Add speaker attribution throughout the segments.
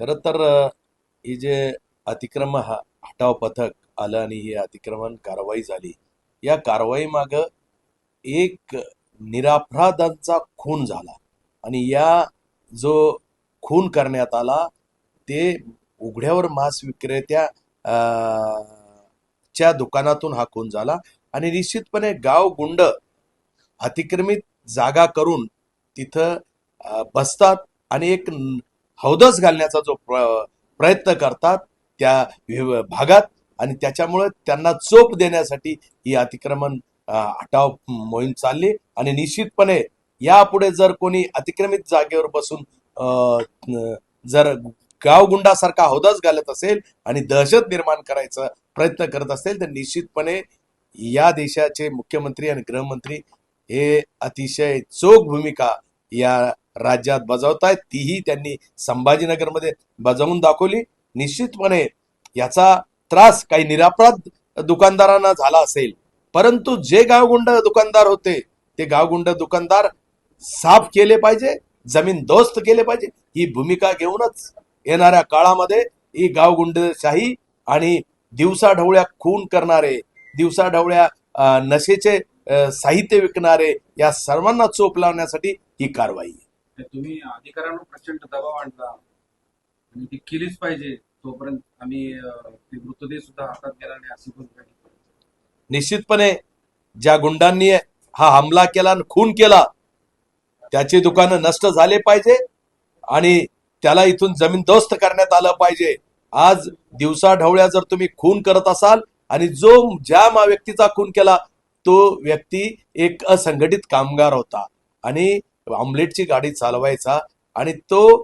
Speaker 1: खरं तर ही जे अतिक्रम हा- हटाव पथक आलं आणि ही अतिक्रमण कारवाई झाली. या कारवाई माग एक निरापराधांचा खून झाला. आणि या जो खून करण्यात आला ते उघड्यावर मांस विक्रेत्या च्या दुकानातून हा खून झाला. आणि निश्चितपणे गाव गुंड अतिक्रमित जागा करून तिथं बसतात आणि एक हौदस घालण्याचा जो प्र- प्रयत्न करतात त्या भागात आणि त्याच्यामुळे त्यांना चोप देण्यासाठी ही अतिक्रमण हटाव मोहीम चालली आणि निश्चितपणे यापुढे जर कोणी अतिक्रमित जागेवर बसून जर गावगुंडासारखा हौदाच घालत असेल आणि दहशत निर्माण करायचा प्रयत्न करत असेल तर निश्चितपणे या देशाचे मुख्यमंत्री आणि गृहमंत्री हे अतिशय चोख भूमिका या राज्यात बजावत आहेत तीही त्यांनी संभाजीनगरमध्ये बजावून दाखवली निश्चितपणे याचा त्रास काही निरापराध दुकानदारांना झाला असेल परंतु जे गावगुंड दुकानदार होते ते गावगुंड दुकानदार साफ केले पाहिजे जमीन दोस्त केले पाहिजे ही भूमिका घेऊनच येणाऱ्या काळामध्ये ही गावगुंडशाही आणि दिवसाढवळ्या खून करणारे दिवसाढवळ्या नशेचे साहित्य विकणारे या सर्वांना चोप लावण्यासाठी ही कारवाई आहे.
Speaker 2: म्हणजे तुम्ही अधिकाऱ्यांवर प्रचंड दबाव आणला. आणि ती केलीच पाहिजे तोपर्यंत आम्ही ते मृतदेह सुद्धा हातात गेला नाही अशी पण
Speaker 1: निश्चितपणे ज्या गुंडांनी हा हमला केला आणि खून केला त्याची दुकानं नष्ट झाले पाहिजे आणि त्याला इथून जमीन दोस्त करण्यात आलं पाहिजे. आज दिवसा ढवळ्या जर तुम्ही खून करत असाल आणि जो ज्या मा व्यक्तीचा खून केला तो व्यक्ती एक असंघटित कामगार होता. आणि ऑमलेटची गाडी चालवायचा आणि तो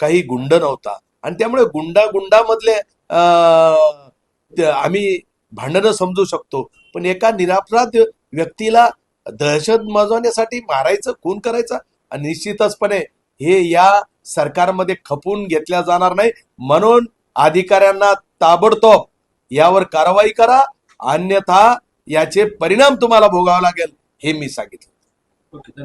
Speaker 1: काही गुंड नव्हता. आणि त्यामुळे गुंडा गुंडामधले आम्ही भांडणं समजू शकतो. पण एका निरापराध व्यक्तीला दहशत माजवण्यासाठी मारायचं खून करायचा आणि निश्चितचपणे हे या सरकारमध्ये खपून घेतल्या जाणार नाही. म्हणून अधिकाऱ्यांना ताबडतोब यावर कारवाई करा. अन्यथा याचे परिणाम तुम्हाला भोगावा लागेल हे मी सांगितलं.